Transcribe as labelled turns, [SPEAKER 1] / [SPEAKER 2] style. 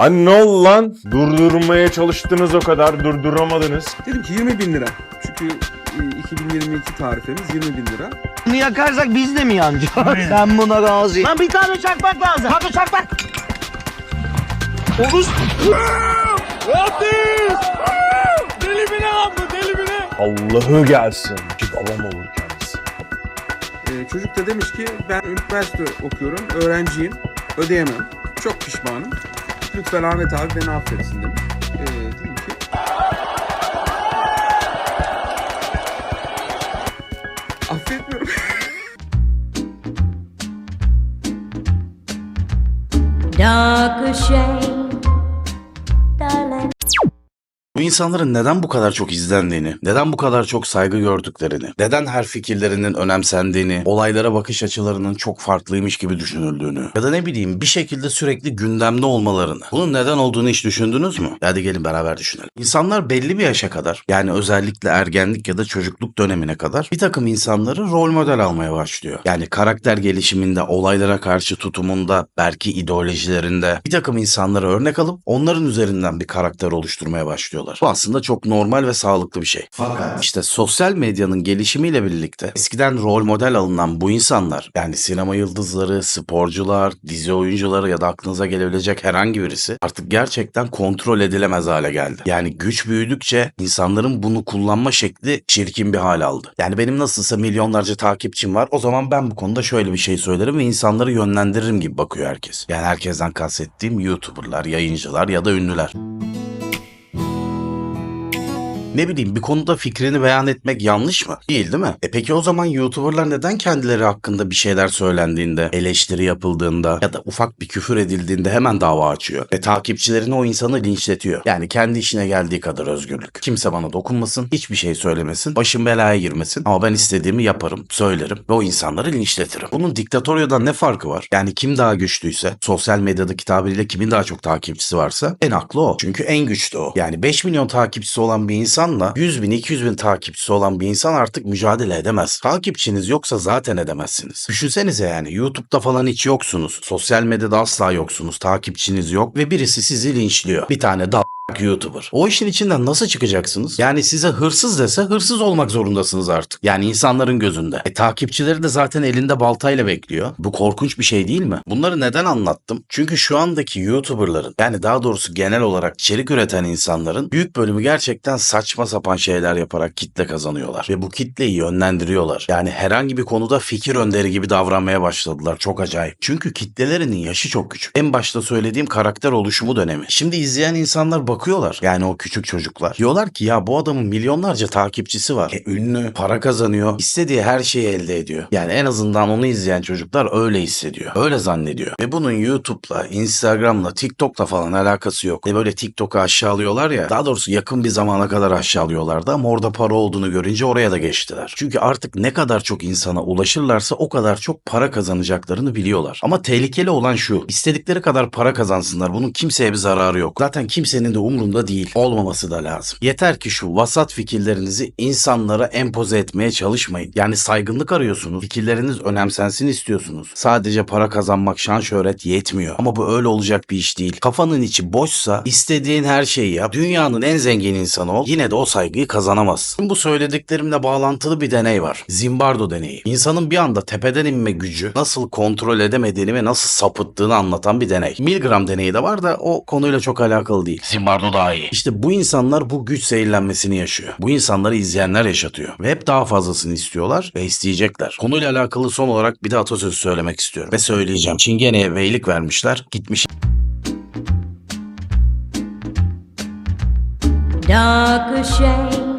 [SPEAKER 1] Hani ne oldu lan? Durdurmaya çalıştınız o kadar durduramadınız.
[SPEAKER 2] Dedim ki 20 bin lira. Çünkü e, 2022 tarifemiz 20 bin lira.
[SPEAKER 3] Bunu yakarsak biz de mi yanacağız? Ben buna razıyım. Lan bir tane çakmak lazım. Hadi çakmak. Olur.
[SPEAKER 1] Allah'ı gelsin. Ki babam olur kendisi.
[SPEAKER 2] E, çocuk da demiş ki ben üniversite okuyorum, öğrenciyim, ödeyemem. Çok pişmanım. Lütfen Ahmet abi beni affetsin demiş. E, dedim ki affetmiyorum.
[SPEAKER 4] dark shade,
[SPEAKER 5] Bu insanların neden bu kadar çok izlendiğini, neden bu kadar çok saygı gördüklerini, neden her fikirlerinin önemsendiğini, olaylara bakış açılarının çok farklıymış gibi düşünüldüğünü ya da ne bileyim bir şekilde sürekli gündemde olmalarını. Bunun neden olduğunu hiç düşündünüz mü? Hadi gelin beraber düşünelim. İnsanlar belli bir yaşa kadar yani özellikle ergenlik ya da çocukluk dönemine kadar bir takım insanları rol model almaya başlıyor. Yani karakter gelişiminde, olaylara karşı tutumunda, belki ideolojilerinde bir takım insanları örnek alıp onların üzerinden bir karakter oluşturmaya başlıyorlar. Bu aslında çok normal ve sağlıklı bir şey. Fakat işte sosyal medyanın gelişimiyle birlikte eskiden rol model alınan bu insanlar yani sinema yıldızları, sporcular, dizi oyuncuları ya da aklınıza gelebilecek herhangi birisi artık gerçekten kontrol edilemez hale geldi. Yani güç büyüdükçe insanların bunu kullanma şekli çirkin bir hal aldı. Yani benim nasılsa milyonlarca takipçim var o zaman ben bu konuda şöyle bir şey söylerim ve insanları yönlendiririm gibi bakıyor herkes. Yani herkesten kastettiğim YouTuber'lar, yayıncılar ya da ünlüler. Ne bileyim bir konuda fikrini beyan etmek yanlış mı? Değil değil mi? E peki o zaman YouTuber'lar neden kendileri hakkında bir şeyler söylendiğinde, eleştiri yapıldığında ya da ufak bir küfür edildiğinde hemen dava açıyor? Ve takipçilerini o insanı linçletiyor. Yani kendi işine geldiği kadar özgürlük. Kimse bana dokunmasın, hiçbir şey söylemesin, başım belaya girmesin ama ben istediğimi yaparım, söylerim ve o insanları linçletirim. Bunun diktatoryadan ne farkı var? Yani kim daha güçlüyse, sosyal medyadaki tabiriyle kimin daha çok takipçisi varsa en haklı o. Çünkü en güçlü o. Yani 5 milyon takipçisi olan bir insanla 100 bin 200 bin takipçisi olan bir insan artık mücadele edemez. Takipçiniz yoksa zaten edemezsiniz. Düşünsenize yani YouTube'da falan hiç yoksunuz. Sosyal medyada asla yoksunuz. Takipçiniz yok ve birisi sizi linçliyor. Bir tane da YouTuber. O işin içinden nasıl çıkacaksınız? Yani size hırsız dese hırsız olmak zorundasınız artık. Yani insanların gözünde. E takipçileri de zaten elinde baltayla bekliyor. Bu korkunç bir şey değil mi? Bunları neden anlattım? Çünkü şu andaki YouTuber'ların yani daha doğrusu genel olarak içerik üreten insanların büyük bölümü gerçekten saçma sapan şeyler yaparak kitle kazanıyorlar. Ve bu kitleyi yönlendiriyorlar. Yani herhangi bir konuda fikir önderi gibi davranmaya başladılar. Çok acayip. Çünkü kitlelerinin yaşı çok küçük. En başta söylediğim karakter oluşumu dönemi. Şimdi izleyen insanlar bakıyorlar. Yani o küçük çocuklar. Diyorlar ki ya bu adamın milyonlarca takipçisi var. E, ünlü, para kazanıyor. istediği her şeyi elde ediyor. Yani en azından onu izleyen çocuklar öyle hissediyor. Öyle zannediyor. Ve bunun YouTube'la, Instagram'la, TikTok'la falan alakası yok. E böyle TikTok'u aşağılıyorlar ya. Daha doğrusu yakın bir zamana kadar aşağılıyorlardı ama orada para olduğunu görünce oraya da geçtiler. Çünkü artık ne kadar çok insana ulaşırlarsa o kadar çok para kazanacaklarını biliyorlar. Ama tehlikeli olan şu. istedikleri kadar para kazansınlar. Bunun kimseye bir zararı yok. Zaten kimsenin de umrunda değil. Olmaması da lazım. Yeter ki şu vasat fikirlerinizi insanlara empoze etmeye çalışmayın. Yani saygınlık arıyorsunuz. Fikirleriniz önemsensin istiyorsunuz. Sadece para kazanmak, şan şöhret yetmiyor. Ama bu öyle olacak bir iş değil. Kafanın içi boşsa istediğin her şeyi yap. Dünyanın en zengin insanı ol. Yine de o saygıyı kazanamazsın. Bu söylediklerimle bağlantılı bir deney var. Zimbardo deneyi. İnsanın bir anda tepeden inme gücü nasıl kontrol edemediğini ve nasıl sapıttığını anlatan bir deney. Milgram deneyi de var da o konuyla çok alakalı değil. Zimbardo daha iyi. İşte bu insanlar bu güç zehirlenmesini yaşıyor. Bu insanları izleyenler yaşatıyor. Ve hep daha fazlasını istiyorlar ve isteyecekler. Konuyla alakalı son olarak bir de atasözü söylemek istiyorum. Ve söyleyeceğim. Çingene'ye beylik vermişler. Gitmiş
[SPEAKER 4] dark shade,